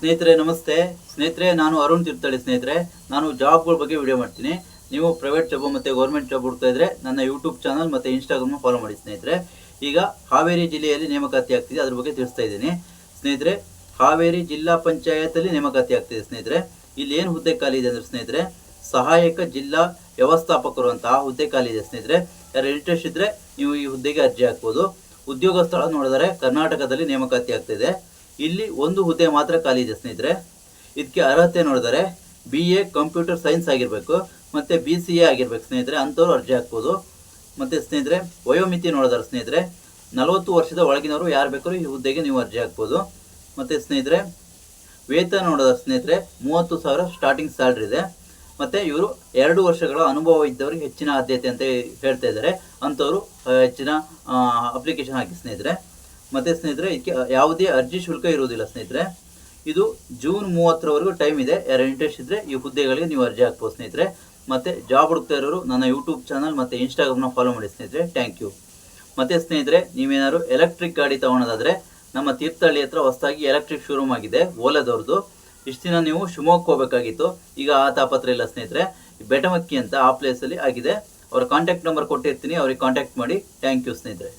ಸ್ನೇಹಿತರೆ, ನಮಸ್ತೆ. ಸ್ನೇಹಿತರೆ, ನಾನು ಅರುಣ್ ತಿರ್ತಾಳೆ ಸ್ನೇಹಿತರೆ. ನಾನು ಜಾಬ್ಗಳ ಬಗ್ಗೆ ವಿಡಿಯೋ ಮಾಡ್ತೀನಿ. ನೀವು ಪ್ರೈವೇಟ್ ಜಾಬ್ ಮತ್ತು ಗೌರ್ಮೆಂಟ್ ಜಾಬ್ ಹುಡ್ತಾ ಇದ್ರೆ ನನ್ನ ಯೂಟ್ಯೂಬ್ ಚಾನಲ್ ಮತ್ತು ಇನ್ಸ್ಟಾಗ್ರಾಮ್ ಫಾಲೋ ಮಾಡಿ ಸ್ನೇಹಿತರೆ. ಈಗ ಹಾವೇರಿ ಜಿಲ್ಲೆಯಲ್ಲಿ ನೇಮಕಾತಿ ಆಗ್ತಿದೆ. ಅದ್ರ ಬಗ್ಗೆ ತಿಳಿಸ್ತಾ ಇದ್ದೀನಿ. ಸ್ನೇಹಿತರೆ, ಹಾವೇರಿ ಜಿಲ್ಲಾ ಪಂಚಾಯತಲ್ಲಿ ನೇಮಕಾತಿ ಆಗ್ತಿದೆ ಸ್ನೇಹಿತರೆ. ಇಲ್ಲಿ ಏನು ಹುದ್ದೆ ಖಾಲಿ ಇದೆ ಅಂದರೆ ಸ್ನೇಹಿತರೆ, ಸಹಾಯಕ ಜಿಲ್ಲಾ ವ್ಯವಸ್ಥಾಪಕರು ಅಂತ ಹುದ್ದೆ ಖಾಲಿ ಇದೆ ಸ್ನೇಹಿತರೆ. ಯಾರು ಇಂಟ್ರೆಸ್ಟ್ ಇದ್ರೆ ನೀವು ಈ ಹುದ್ದೆಗೆ ಅರ್ಜಿ ಹಾಕ್ಬೋದು. ಉದ್ಯೋಗ ಸ್ಥಳ ನೋಡಿದರೆ ಕರ್ನಾಟಕದಲ್ಲಿ ನೇಮಕಾತಿ ಆಗ್ತಿದೆ. ಇಲ್ಲಿ ಒಂದು ಹುದ್ದೆ ಮಾತ್ರ ಖಾಲಿ ಇದೆ ಸ್ನೇಹಿತರೆ. ಇದಕ್ಕೆ ಅರ್ಹತೆ ನೋಡಿದರೆ ಬಿ ಎ ಕಂಪ್ಯೂಟರ್ ಸೈನ್ಸ್ ಆಗಿರಬೇಕು, ಮತ್ತು ಬಿ ಸಿ ಎ ಆಗಿರ್ಬೇಕು ಸ್ನೇಹಿತರೆ, ಅಂಥವ್ರು ಅರ್ಜಿ ಹಾಕ್ಬೋದು. ಮತ್ತು ಸ್ನೇಹಿತರೆ, ವಯೋಮಿತಿ ನೋಡಿದಾರೆ ಸ್ನೇಹಿತರೆ, ನಲವತ್ತು ವರ್ಷದ ಒಳಗಿನವರು ಯಾರು ಬೇಕಾದ್ರು ಈ ಹುದ್ದೆಗೆ ನೀವು ಅರ್ಜಿ ಹಾಕ್ಬೋದು. ಮತ್ತು ಸ್ನೇಹಿತರೆ, ವೇತನ ನೋಡಿದ ಸ್ನೇಹಿತರೆ, ಮೂವತ್ತು ಸಾವಿರ ಸ್ಟಾರ್ಟಿಂಗ್ ಸ್ಯಾಲ್ರಿ ಇದೆ. ಮತ್ತು ಇವರು ಎರಡು ವರ್ಷಗಳ ಅನುಭವ ಇದ್ದವರಿಗೆ ಹೆಚ್ಚಿನ ಆದ್ಯತೆ ಅಂತ ಹೇಳ್ತಾ ಇದ್ದಾರೆ. ಅಂಥವರು ಹೆಚ್ಚಿನ ಅಪ್ಲಿಕೇಶನ್ ಹಾಕಿ ಸ್ನೇಹಿತರೆ. ಮತ್ತು ಸ್ನೇಹಿತರೆ, ಇದಕ್ಕೆ ಯಾವುದೇ ಅರ್ಜಿ ಶುಲ್ಕ ಇರುವುದಿಲ್ಲ ಸ್ನೇಹಿತರೆ. ಇದು ಜೂನ್ ಮೂವತ್ತರವರೆಗೂ ಟೈಮ್ ಇದೆ. ಯಾರು ಇಂಟ್ರೆಸ್ಟ್ ಇದ್ದರೆ ಈ ಹುದ್ದೆಗಳಿಗೆ ನೀವು ಅರ್ಜಿ ಹಾಕ್ಬೋದು ಸ್ನೇಹಿತರೆ. ಮತ್ತೆ ಜಾಬ್ ಹುಡುಕ್ತಾ ಇರೋರು ನನ್ನ ಯೂಟ್ಯೂಬ್ ಚಾನಲ್ ಮತ್ತು ಇನ್ಸ್ಟಾಗ್ರಾಮ್ನ ಫಾಲೋ ಮಾಡಿ ಸ್ನೇಹಿತರೆ. ಥ್ಯಾಂಕ್ ಯು ಮತ್ತೆ ಸ್ನೇಹಿತರೆ, ನೀವೇನಾದ್ರು ಎಲೆಕ್ಟ್ರಿಕ್ ಗಾಡಿ ತೊಗೊಳೋದಾದರೆ ನಮ್ಮ ತೀರ್ಥಹಳ್ಳಿ ಹತ್ರ ಹೊಸದಾಗಿ ಎಲೆಕ್ಟ್ರಿಕ್ ಶೋರೂಮ್ ಆಗಿದೆ ಓಲಾದವ್ರದ್ದು ಇಷ್ಟು ದಿನ ನೀವು ಶಿವಮೊಗ್ಗಕ್ಕೆ ಹೋಗಬೇಕಾಗಿತ್ತು. ಈಗ ಆ ತಾಪತ್ರ ಇಲ್ಲ ಸ್ನೇಹಿತರೆ. ಬೆಟಮಕ್ಕಿ ಅಂತ ಆ ಪ್ಲೇಸಲ್ಲಿ ಆಗಿದೆ. ಅವ್ರ ಕಾಂಟ್ಯಾಕ್ಟ್ ನಂಬರ್ ಕೊಟ್ಟಿರ್ತೀನಿ. ಅವ್ರಿಗೆ ಕಾಂಟ್ಯಾಕ್ಟ್ ಮಾಡಿ. ಥ್ಯಾಂಕ್ ಯು ಸ್ನೇಹಿತರೆ.